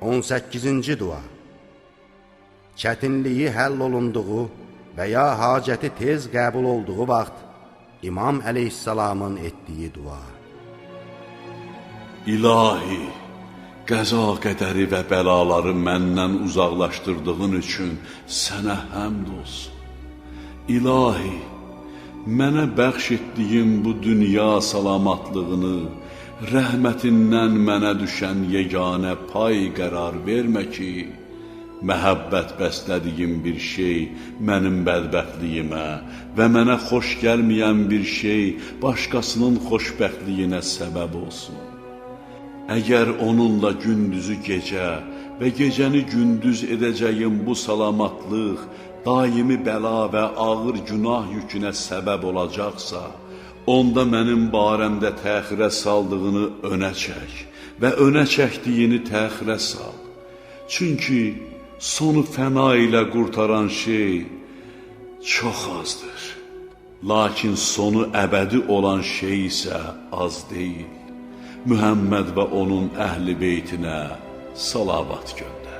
18-ci dua Çətinliyi həll olunduğu və ya hacəti tez qəbul olduğu vaxt İmam əleyhissalamın etdiyi dua. İlahi, qəza qədəri və bəlaları məndən uzaqlaşdırdığın üçün sənə həmd olsun. İlahi, mənə bəxş etdiyin bu dünya salamatlığını, rəhmətindən mənə düşən yeganə pay qərar vermə ki, məhəbbət bəslədiyim bir şey mənim bədbəxtliyimə və mənə xoş gəlməyən bir şey başqasının xoşbəxtliyinə səbəb olsun. Əgər onunla gündüzü gecə və gecəni gündüz edəcəyim bu salamatlıq daimi bəla və ağır günah yükünə səbəb olacaqsa, onda mənim barəmdə təxirə saldığını önə çək və önə çəkdiyini təxirə sal. Çünki sonu fəna ilə qurtaran şey çox azdır. Lakin sonu əbədi olan şey isə az deyil. Mühəmməd və onun əhli beytinə salavat göndər.